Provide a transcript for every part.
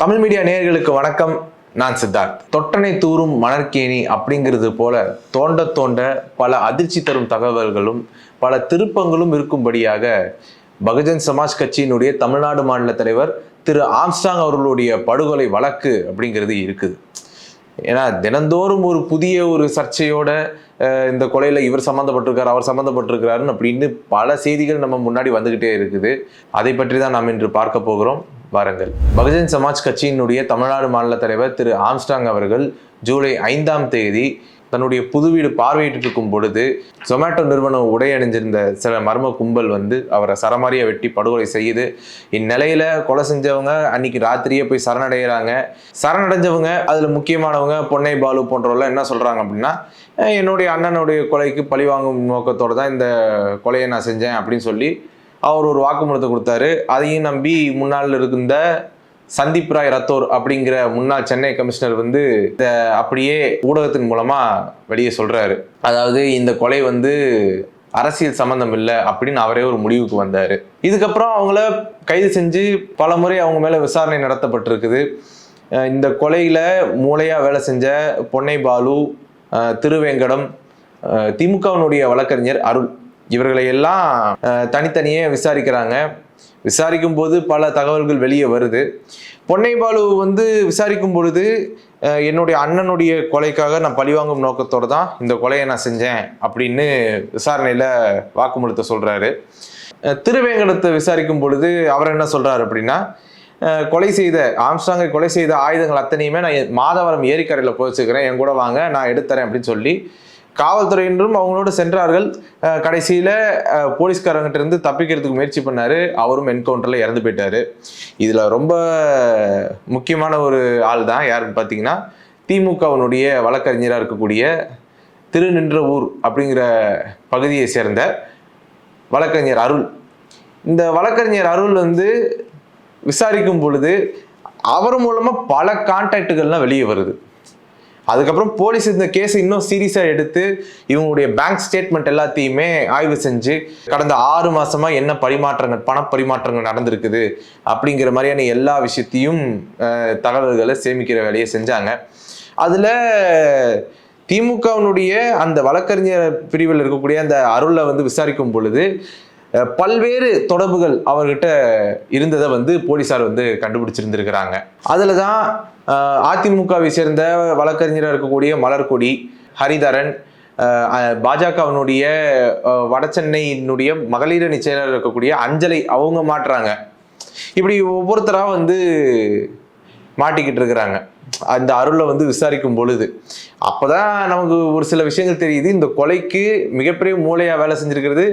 Tamil media நேயர்களுக்கு வணக்கம். நான் சித்தார்த். தொட்டனை தூரும் மணற்கேணி அப்படிங்கிறது போல தோண்ட தோண்ட பல அதிர்ச்சி தரும் தகவல்களும் பல திருப்பங்களும் இருக்கும்படியாக பகுஜன் சமாஜ் கட்சியினுடைய தமிழ்நாடு மாநில தலைவர் திரு ஆம்ஸ்டாங் அவர்களுடைய படுகொலை வழக்கு அப்படிங்கிறது இருக்குது. ஏன்னா தினந்தோறும் ஒரு புதிய ஒரு சர்ச்சையோட இந்த கொலையில் இவர் சம்மந்தப்பட்டிருக்கார் அவர் சம்மந்தப்பட்டிருக்கிறாருன்னு அப்படின்னு பல செய்திகள் நம்ம முன்னாடி வந்துக்கிட்டே இருக்குது. அதை பற்றி தான் நாம் இன்று பார்க்க போகிறோம். வாருங்கள். பகுஜன் சமாஜ் கட்சியினுடைய தமிழ்நாடு மாநில தலைவர் திரு ஆம்ஸ்டாங் அவர்கள் ஜூலை ஐந்தாம் தேதி தன்னுடைய புது வீடு பார்வையிட்டு இருக்கும் பொழுது ஜொமேட்டோ நிறுவனம் உடையணிஞ்சிருந்த சில மர்ம கும்பல் வந்து அவரை சரமாரியாக வெட்டி படுகொலை செய்யுது இந்நிலையில் கொலை செஞ்சவங்க அன்னைக்கு ராத்திரியே போய் சரணடைகிறாங்க. சரணடைஞ்சவங்க அதில் முக்கியமானவங்க பொன்னை பாலு போன்றவர்கள் என்ன சொல்கிறாங்க அப்படின்னா என்னுடைய அண்ணனுடைய கொலைக்கு பழிவாங்கும் நோக்கத்தோடு தான் இந்த கொலையை நான் செஞ்சேன் அப்படின்னு சொல்லி அவர் ஒரு வாக்குமூலத்தை கொடுத்தாரு. அதையும் நம்பி முன்னால் இருந்த சந்தீப் ராய் ரத்தோர் அப்படிங்கிற முன்னாள் சென்னை கமிஷனர் வந்து இத அப்படியே ஊடகத்தின் மூலமா வெளியே சொல்றாரு. அதாவது இந்த கொலை வந்து அரசியல் சம்பந்தம் இல்லை அப்படின்னு அவரே ஒரு முடிவுக்கு வந்தாரு. இதுக்கப்புறம் அவங்கள கைது செஞ்சு பல முறை அவங்க மேல விசாரணை நடத்தப்பட்டிருக்குது. இந்த கொலையில மூளையா வேலை செஞ்ச பொன்னை பாலு திருவேங்கடம் திமுகவினுடைய வழக்கறிஞர் அருள் இவர்களை எல்லாம் தனித்தனியே விசாரிக்கிறாங்க. விசாரிக்கும் போது பல தகவல்கள் வெளியே வருது. பொன்னை பாலு வந்து விசாரிக்கும் பொழுது என்னுடைய அண்ணனுடைய கொலைக்காக நான் பழிவாங்கும் நோக்கத்தோடு தான் இந்த கொலையை நான் செஞ்சேன் அப்படின்னு விசாரணையில் வாக்குமூலத்தை சொல்கிறாரு திருவேங்கடத்தை விசாரிக்கும் பொழுது அவர் என்ன சொல்கிறார் அப்படின்னா கொலை செய்த ஆம்ஸ்டாங்கை கொலை செய்த ஆயுதங்கள் அத்தனையுமே நான் மாதவரம் ஏரிக்கரையில் போச்சுக்கிறேன். என் கூட வாங்க நான் எடுத்துறேன் அப்படின்னு சொல்லி காவல்துறையினரும் அவங்களோட சென்றார்கள். கடைசியில் போலீஸ்காரங்கிட்ட இருந்து தப்பிக்கிறதுக்கு முயற்சி பண்ணார். அவரும் என்கவுண்டரில் இறந்து போயிட்டாரு. இதில் ரொம்ப முக்கியமான ஒரு ஆள் தான் யாருன்னு பார்த்தீங்கன்னா திமுகவினுடைய வழக்கறிஞராக இருக்கக்கூடிய திருநின்ற ஊர் அப்படிங்கிற பகுதியை சேர்ந்த வழக்கறிஞர் அருள். இந்த வழக்கறிஞர் அருள் வந்து விசாரிக்கும் பொழுது அவர் மூலமாக பல கான்டாக்டுகள்லாம் வெளியே வருது. அதுக்கப்புறம் போலீஸ் இந்த கேஸை இன்னும் சீரியஸாக எடுத்து இவங்களுடைய பேங்க் ஸ்டேட்மெண்ட் எல்லாத்தையுமே ஆய்வு செஞ்சு கடந்த ஆறு மாசமா என்ன பரிமாற்றங்கள் பண பரிமாற்றங்கள் நடந்திருக்குது அப்படிங்கிற மாதிரியான எல்லா விஷயத்தையும் தகவல்களை சேமிக்கிற வேலையை செஞ்சாங்க. அதில் திமுகவினுடைய அந்த வழக்கறிஞர் பிரிவில் இருக்கக்கூடிய அந்த அருளை வந்து விசாரிக்கும் பொழுது பல்வேறு தொடர்புகள் அவர்கிட்ட இருந்ததை வந்து போலீஸார் வந்து கண்டுபிடிச்சிருந்திருக்கிறாங்க. அதில் தான் அதிமுகவை சேர்ந்த வழக்கறிஞராக இருக்கக்கூடிய மலர்கொடி ஹரிதரன் பாஜகவினுடைய வடசென்னையினுடைய மகளிர் அணி செயலர் இருக்கக்கூடிய அஞ்சலை அவங்க மாட்டுறாங்க இப்படி ஒவ்வொருத்தராக வந்து மாட்டிக்கிட்டு இருக்கிறாங்க அந்த அருளை வந்து விசாரிக்கும் பொழுது அப்போதான் நமக்கு ஒரு சில விஷயங்கள் தெரியுது. இந்த கொலைக்கு மிகப்பெரிய மூளையாக வேலை செஞ்சிருக்கிறது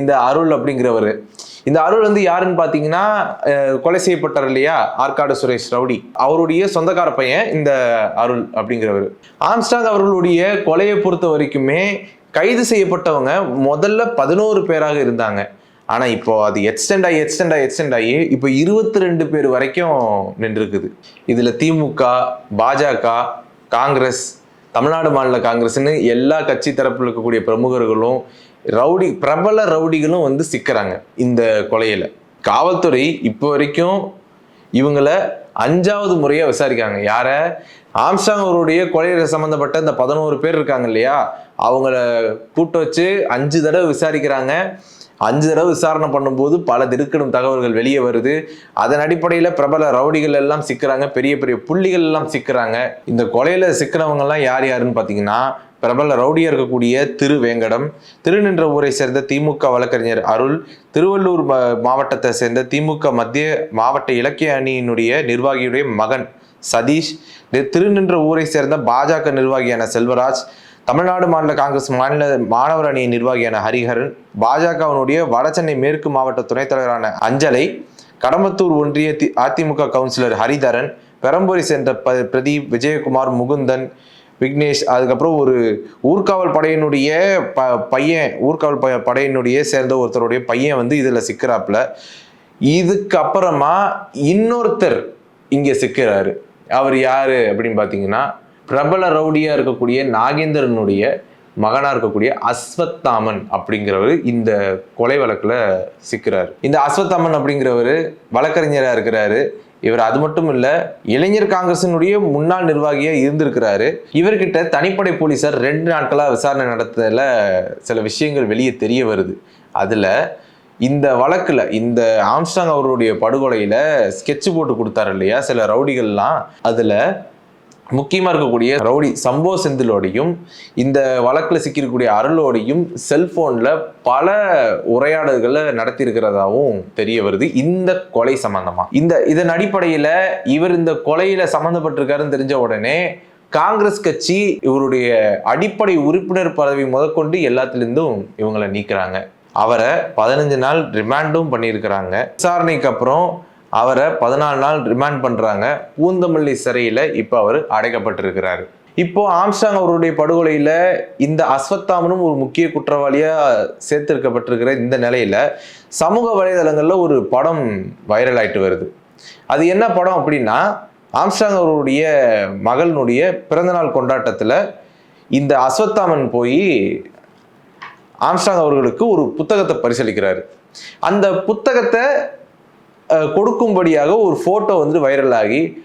இந்த அருள் அப்படிங்கிறவர். இந்த அருள் வந்து யாருன்னு பார்த்தீங்கன்னா கொலை செய்யப்பட்டார் இல்லையா? ஆற்காடு சுரேஷ் ரவுடி. அவருடைய சொந்தக்கார பையன் இந்த அருள் அப்படிங்கிறவர். ஆம்ஸ்டாங் அவர்களுடைய கொலையை பொறுத்த வரைக்குமே கைது செய்யப்பட்டவங்க முதல்ல பதினோரு பேராக இருந்தாங்க. ஆனால் இப்போ அது எக்ஸ்டெண்ட் ஆகி எக்ஸ்டெண்ட் ஆகி எக்ஸ்டெண்ட் ஆகி இப்போ இருபத்தி ரெண்டு பேர் வரைக்கும் நின்றுருக்குது. இதில் திமுக பாஜக காங்கிரஸ் தமிழ்நாடு மாநில காங்கிரஸ்னு எல்லா கட்சி தரப்பில் இருக்கக்கூடிய பிரமுகர்களும் ரவுடி பிரபல ரவுடிகளும் வந்து சிக்கிறாங்க இந்த கொலையில். காவல்துறை இப்போ வரைக்கும் இவங்கள அஞ்சாவது முறையாக விசாரிக்காங்க யாரை? ஆம்சாங் அவருடைய கொலையில சம்மந்தப்பட்ட இந்த பதினோரு பேர் இருக்காங்க இல்லையா? அவங்கள கூட்டு வச்சு அஞ்சு தடவை விசாரிக்கிறாங்க. அஞ்சு தடவை விசாரணை பண்ணும்போது பல திடுக்கிடும் தகவல்கள் வெளியே வருது. அதன் அடிப்படையில் பிரபல ரவுடிகள் எல்லாம் சிக்கிறாங்க. பெரிய பெரிய புள்ளிகள் எல்லாம் சிக்கிறாங்க. இந்த கொலையில் சிக்கிறவங்கெல்லாம் யார் யாருன்னு பார்த்தீங்கன்னா பிரபல ரவுடியாக இருக்கக்கூடிய திரு வேங்கடம் திருநின்ற ஊரை சேர்ந்த திமுக வழக்கறிஞர் அருள் திருவள்ளூர் மாவட்டத்தை சேர்ந்த திமுக மத்திய மாவட்ட இலக்கிய அணியினுடைய நிர்வாகியுடைய மகன் சதீஷ் திருநின்ற ஊரை சேர்ந்த பாஜக நிர்வாகியான செல்வராஜ் தமிழ்நாடு மாநில காங்கிரஸ் மாநில மாணவர் அணியின் நிர்வாகியான ஹரிஹரன் பாஜகவினுடைய வடசென்னை மேற்கு மாவட்ட துணைத் தலைவரான அஞ்சலை கடம்பத்தூர் ஒன்றிய தி- அதிமுக கவுன்சிலர் ஹரிதரன் பெரம்பூரை சேர்ந்த ப பிரதீப் விஜயகுமார் முகுந்தன் விக்னேஷ் அதுக்கப்புறம் ஒரு ஊர்காவல் படையினுடைய ப பையன் ஊர்காவல் ப படையினுடைய சேர்ந்த ஒருத்தருடைய பையன் வந்து இதில் சிக்கிறாப்புல. இதுக்கு அப்புறமா இன்னொருத்தர் இங்கே சிக்கிறாரு. அவர் யார் அப்படின்னு பார்த்தீங்கன்னா பிரபல ரவுடியாக இருக்கக்கூடிய நாகேந்திரனுடைய மகனாக இருக்கக்கூடிய அஸ்வத்தாமன் அப்படிங்கிறவர் இந்த கொலை வழக்கில் சிக்கிறார். இந்த அஸ்வத்தாமன் அப்படிங்கிறவர் வழக்கறிஞராக இருக்கிறாரு. இவர் அது மட்டும் இல்லை இளைஞர் காங்கிரசினுடைய முன்னாள் நிர்வாகியாக இருந்திருக்கிறாரு. இவர்கிட்ட தனிப்படை போலீசார் ரெண்டு நாட்களாக விசாரணை நடத்தல சில விஷயங்கள் வெளியே தெரிய வருது. அதில் இந்த வழக்கில் இந்த ஆம்ஸ்டாங் அவருடைய படுகொலையில் ஸ்கெட்ச் போட்டு கொடுத்தாரு இல்லையா? சில ரவுடிகள்லாம். அதில் முக்கியமாக இருக்கக்கூடிய ரவுடி சம்போ செந்திலோடையும் இந்த வழக்கில் சிக்கியிருக்கக்கூடிய அருளோடையும் செல்ஃபோனில் பல உரையாடல்களை நடத்தியிருக்கிறதாகவும் தெரிய வருது. இந்த கொலை சம்பந்தமாக இந்த இதன் அடிப்படையில் இவர் இந்த கொலையில் சம்மந்தப்பட்டிருக்காருன்னு தெரிஞ்ச உடனே காங்கிரஸ் கட்சி இவருடைய அடிப்படை உறுப்பினர் பதவி முதற்கொண்டு எல்லாத்துலேருந்தும் இவங்களை நீக்கிறாங்க. அவரை பதினஞ்சு நாள் ரிமாண்டும் பண்ணியிருக்கிறாங்க. விசாரணைக்கு அப்புறம் அவரை பதினாலு நாள் ரிமாண்ட் பண்ணுறாங்க பூந்தமல்லி சிறையில் இப்போ அவர் அடைக்கப்பட்டிருக்கிறார். இப்போ ஆம்ஸ்டாங் அவருடைய படுகொலையில் இந்த அஸ்வத்தாமனும் ஒரு முக்கிய குற்றவாளியாக சேர்த்திருக்கப்பட்டிருக்கிற இந்த நிலையில் சமூக வலைதளங்களில் ஒரு படம் வைரல் ஆகிட்டு வருது. அது என்ன படம் அப்படின்னா ஆம்ஸ்டாங் அவருடைய மகளினுடைய பிறந்தநாள் கொண்டாட்டத்தில் இந்த அஸ்வத்தாமன் போய் ஆம்ஸ்டாங் அவர்களுக்கு ஒரு புத்தகத்தை பரிசளிக்கிறாரு. அந்த புத்தகத்தை கொடுக்கும்படியாக ஒரு ஃபோட்டோ வந்து வைரல் ஆகி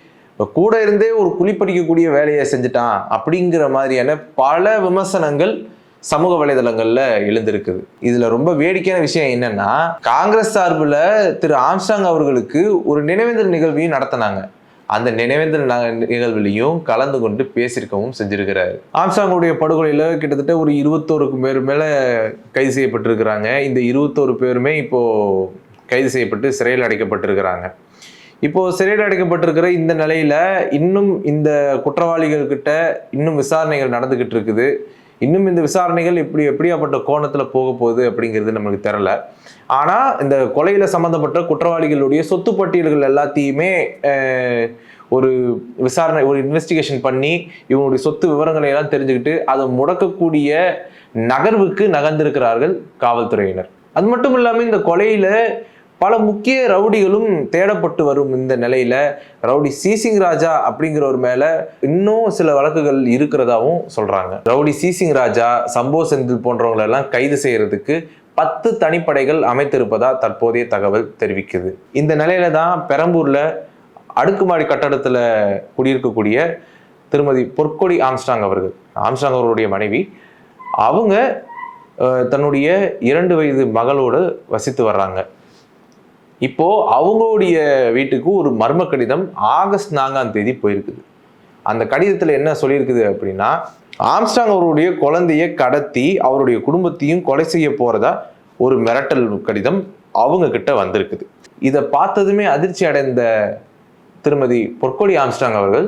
கூட இருந்தே ஒரு குழிப்படிக்கக்கூடிய வேலையை செஞ்சுட்டான் அப்படிங்கிற மாதிரியான பல விமர்சனங்கள் சமூக வலைதளங்கள்ல எழுந்திருக்குது. இதுல ரொம்ப வேடிக்கையான விஷயம் என்னன்னா காங்கிரஸ் சார்பில் திரு ஆம்ஸ்டாங் அவர்களுக்கு ஒரு நினைவேந்தல் நிகழ்வையும் நடத்தினாங்க. அந்த நினைவேந்தல் ந- நிகழ்விலையும் கலந்து கொண்டு பேசியிருக்கவும் செஞ்சிருக்கிறாரு. ஆம்சாங்குடைய படுகொலையில கிட்டத்தட்ட ஒரு இருபத்தோருக்கு பேர் மேல கைது செய்யப்பட்டிருக்கிறாங்க. இந்த இருபத்தோரு பேருமே இப்போ கைது செய்யப்பட்டு சிறையில் அடைக்கப்பட்டிருக்கிறாங்க. இப்போ சிறையில் அடைக்கப்பட்டிருக்கிற இந்த நிலையில இன்னும் இந்த குற்றவாளிகள் கிட்ட இன்னும் விசாரணைகள் நடந்துகிட்டு இருக்குது. இன்னும் இந்த விசாரணைகள் இப்படி எப்படியாப்பட்ட கோணத்துல போக போகுது அப்படிங்கிறது நமக்கு தெரியல. ஆனா இந்த கொலையில சம்பந்தப்பட்ட குற்றவாளிகளுடைய சொத்து பட்டியல்கள் எல்லாத்தையுமே ஒரு விசாரணை ஒரு இன்வெஸ்டிகேஷன் பண்ணி இவங்களுடைய சொத்து விவரங்களை எல்லாம் தெரிஞ்சுக்கிட்டு அதை முடக்கக்கூடிய நகர்வுக்கு நகர்ந்திருக்கிறார்கள் காவல்துறையினர். அது மட்டும் இல்லாமல் இந்த கொலையில பல முக்கிய ரவுடிகளும் தேடப்பட்டு வரும் இந்த நிலையில ரவுடி சீசிங் ராஜா அப்படிங்கிறவர் மேல இன்னும் சில வழக்குகள் இருக்கிறதாவும் சொல்றாங்க. ரவுடி சீசிங் ராஜா சம்போ செந்தில் போன்றவங்களை எல்லாம் கைது செய்யறதுக்கு பத்து தனிப்படைகள் அமைத்திருப்பதா தற்போதைய தகவல் தெரிவிக்குது. இந்த நிலையில தான் பெரம்பூர்ல அடுக்குமாடி கட்டடத்துல குடியிருக்கக்கூடிய திருமதி பொற்கொடி ஆம்ஸ்டாங் அவர்கள் ஆம்ஸ்டாங் அவர்களுடைய மனைவி அவங்க தன்னுடைய இரண்டு வயது மகளோடு வசித்து வர்றாங்க. இப்போது அவங்களுடைய வீட்டுக்கு ஒரு மர்ம கடிதம் ஆகஸ்ட் நான்காம் தேதி போயிருக்குது. அந்த கடிதத்தில் என்ன சொல்லியிருக்குது அப்படின்னா ஆம்ஸ்டாங் அவருடைய குழந்தையை கடத்தி அவருடைய குடும்பத்தையும் கொலை செய்ய போகிறதா ஒரு மிரட்டல் கடிதம் அவங்க கிட்ட வந்திருக்குது. இதை பார்த்ததுமே அதிர்ச்சி அடைந்த திருமதி பொற்கொடி ஆம்ஸ்டாங் அவர்கள்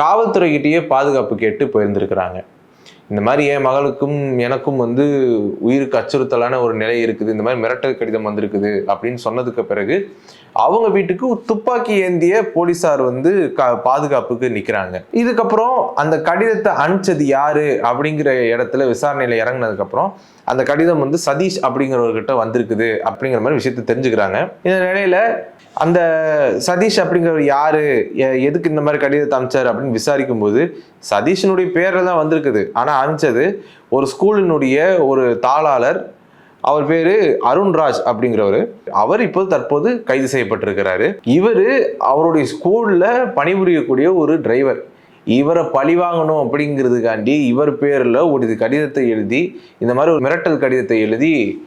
காவல்துறைகிட்டேயே பாதுகாப்பு கேட்டு போயிருந்திருக்கிறாங்க. இந்த மாதிரி என் மகளுக்கும் எனக்கும் வந்து உயிருக்கு அச்சுறுத்தலான ஒரு நிலை இருக்குது. இந்த மாதிரி மிரட்டல் கடிதம் வந்திருக்குது அப்படின்னு சொன்னதுக்கு பிறகு அவங்க வீட்டுக்கு துப்பாக்கி ஏந்திய போலீஸார் வந்து கா- பாதுகாப்புக்கு நிற்கிறாங்க இதுக்கப்புறம் அந்த கடிதத்தை அனுப்பிச்சது யாரு அப்படிங்கிற இடத்துல விசாரணையில் இறங்கினதுக்கப்புறம் அந்த கடிதம் வந்து சதீஷ் அப்படிங்கிறவர்கிட்ட வந்திருக்குது அப்படிங்கிற மாதிரி விஷயத்தை தெரிஞ்சுக்கிறாங்க. இந்த நிலையில அந்த சதீஷ் அப்படிங்கிறவர் யாரு? எ- எதுக்கு இந்த மாதிரி கடிதத்தை அமைச்சார் அப்படின்னு விசாரிக்கும் போது சதீஷனுடைய பேரில் தான் வந்திருக்குது. ஆனால் அமைச்சது ஒரு ஸ்கூலினுடைய ஒரு தாளாளர். அவர் பேரு அருண்ராஜ் அப்படிங்கிறவர். அவர் இப்போது தற்போது கைது செய்யப்பட்டிருக்கிறாரு. இவர் அவருடைய ஸ்கூலில் பணிபுரியக்கூடிய ஒரு டிரைவர். இவரை பழி வாங்கணும் அப்படிங்கிறதுக்காண்டி இவர் பேரில் ஒரு கடிதத்தை எழுதி இந்த மாதிரி ஒரு மிரட்டல் கடிதத்தை எழுதி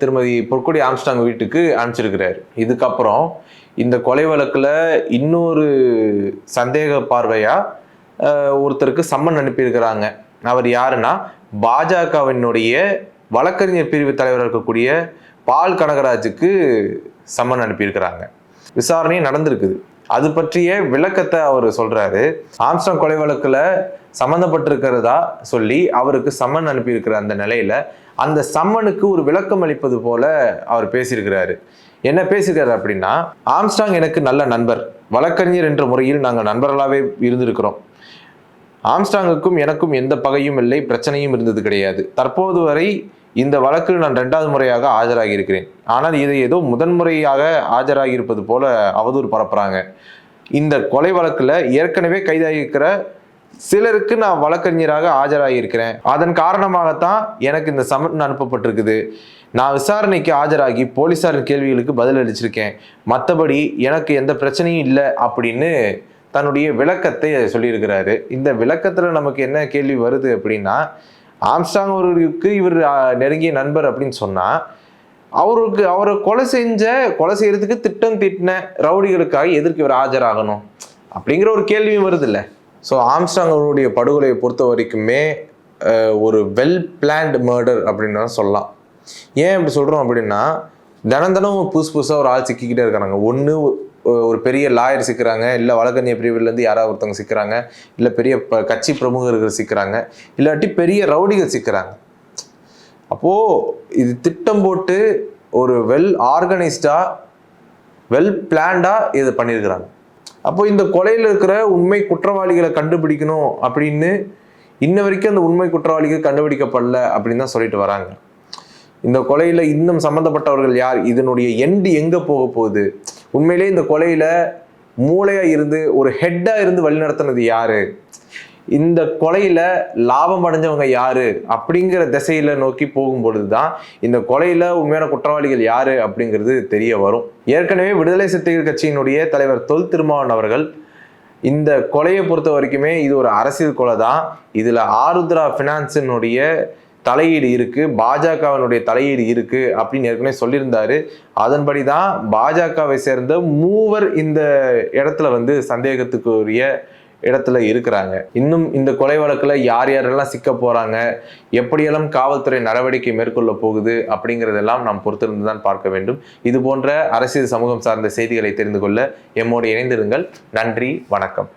திருமதி பொற்கொடி ஆம்ஸ்டாங் வீட்டுக்கு அனுப்பிச்சிருக்கிறார். இதுக்கப்புறம் இந்த கொலை வழக்கில் இன்னொரு சந்தேக பார்வையாக ஒருத்தருக்கு சம்மன் அனுப்பியிருக்கிறாங்க. அவர் யாருன்னா பாஜகவினுடைய வழக்கறிஞர் பிரிவு தலைவராக இருக்கக்கூடிய பால் கனகராஜுக்கு சம்மன் அனுப்பியிருக்கிறாங்க. விசாரணை நடந்திருக்குது. அது பற்றிய விளக்கத்தை அவர் சொல்றாரு. ஆம்ஸ்டாங் கொலை வழக்கில் சம்மந்தப்பட்டிருக்கிறதா சொல்லி அவருக்கு சம்மன் அனுப்பியிருக்கிற அந்த நிலையில அந்த சம்மனுக்கு ஒரு விளக்கம் அளிப்பது போல அவர் பேசியிருக்கிறாரு. என்ன பேசியிருக்காரு அப்படின்னா ஆம்ஸ்டாங் எனக்கு நல்ல நண்பர். வழக்கறிஞர் என்ற முறையில் நாங்கள் நண்பர்களாகவே இருந்திருக்கிறோம். ஆம்ஸ்டாங்குக்கும் எனக்கும் எந்த பகையும் இல்லை பிரச்சனையும் இருந்தது கிடையாது. தற்போது வரை இந்த வழக்கில் நான் ரெண்டாவது முறையாக ஆஜராகி இருக்கிறேன் ஆனால் இதை ஏதோ முதன்முறையாக ஆஜராகி இருப்பது போல அவதூறு பரப்புறாங்க. இந்த கொலை வழக்கில் ஏற்கனவே கைதாகியிருக்கிற சிலருக்கு நான் வழக்கறிஞராக ஆஜராகி இருக்கிறேன் அதன் காரணமாகத்தான் எனக்கு இந்த சமன் அனுப்பப்பட்டிருக்குது. நான் விசாரணைக்கு ஆஜராகி போலீஸாரின் கேள்விகளுக்கு பதில் அளிச்சிருக்கேன். மற்றபடி எனக்கு எந்த பிரச்சனையும் இல்லை அப்படின்னு தன்னுடைய விளக்கத்தை சொல்லியிருக்கிறாரு. இந்த விளக்கத்தில் நமக்கு என்ன கேள்வி வருது அப்படின்னா ஆம்ஸ்டாங் அவர்களுக்கு இவர் நெருங்கிய நண்பர் அப்படின்னு சொன்னால் அவருக்கு அவரை கொலை செஞ்ச கொலை செய்கிறதுக்கு திட்டம் திட்டின ரவுடிகளுக்காக எதற்கு இவர் ஆஜராகணும்? அப்படிங்கிற ஒரு கேள்வியும் வருது இல்லை ஸோ ஆம்ஸ்டாங்கனுடைய படுகொலையை பொறுத்த வரைக்குமே ஒரு வெல் பிளான்டு மர்டர் அப்படின்னு சொல்லலாம். ஏன் இப்படி சொல்கிறோம் அப்படின்னா தினம் தினம் புதுசு புதுசாக ஒரு ஆள் சிக்கிக்கிட்டே இருக்கிறாங்க ஒன்று ஒரு பெரிய லாயர் சிக்கிறாங்க இல்லை வழக்கறிஞர் பிரிவுலேருந்து யாராவது ஒருத்தவங்க சிக்கிறாங்க இல்லை பெரிய ப கட்சி பிரமுகர்கள் சிக்கிறாங்க இல்லாட்டி பெரிய ரவுடிகள் சிக்கிறாங்க. அப்போது இது திட்டம் போட்டு ஒரு வெல் ஆர்கனைஸ்டாக வெல் பிளான்டாக இது பண்ணியிருக்கிறாங்க. அப்போ இந்த கொலையில் இருக்கிற உண்மை குற்றவாளிகளை கண்டுபிடிக்கணும் அப்படின்னு இன்ன வரைக்கும் அந்த உண்மை குற்றவாளிகள் கண்டுபிடிக்கப்படல அப்படின்னு தான் சொல்லிட்டு வராங்க. இந்த கொலையில் இன்னும் சம்மந்தப்பட்டவர்கள் யார்? இதனுடைய எண்டு எங்கே போக போகுது? உண்மையிலே இந்த கொலையில் மூளையாக இருந்து ஒரு ஹெட்டாக இருந்து வழிநடத்தினது யாரு? இந்த கொலையில லாபம் அடைஞ்சவங்க யாரு அப்படிங்கிற திசையில நோக்கி போகும்பொழுது தான் இந்த கொலையில உண்மையான குற்றவாளிகள் யாரு அப்படிங்கிறது தெரிய வரும். ஏற்கனவே விடுதலை சிறுத்தைகள் கட்சியினுடைய தலைவர் தொல் திருமாவன் அவர்கள் இந்த கொலையை பொறுத்த வரைக்குமே இது ஒரு அரசியல் கொலை தான் இதுல ஆருத்ரா பினான்ஸினுடைய தலையீடு இருக்கு பாஜகவினுடைய தலையீடு இருக்கு அப்படின்னு ஏற்கனவே சொல்லியிருந்தாரு. அதன்படி தான் பாஜகவை சேர்ந்த மூவர் இந்த இடத்துல வந்து சந்தேகத்துக்குரிய இடத்துல இருக்கிறாங்க. இன்னும் இந்த கொலை வழக்கில் யார் யாரெல்லாம் சிக்க போகிறாங்க எப்படியெல்லாம் காவல்துறை நடவடிக்கை மேற்கொள்ள போகுது அப்படிங்கிறதெல்லாம் நாம் பொறுத்திருந்து தான் பார்க்க வேண்டும். இது போன்ற அரசியல் சமூகம் சார்ந்த செய்திகளை தெரிந்து கொள்ள எம்மோடு இணைந்திருங்கள். நன்றி வணக்கம்.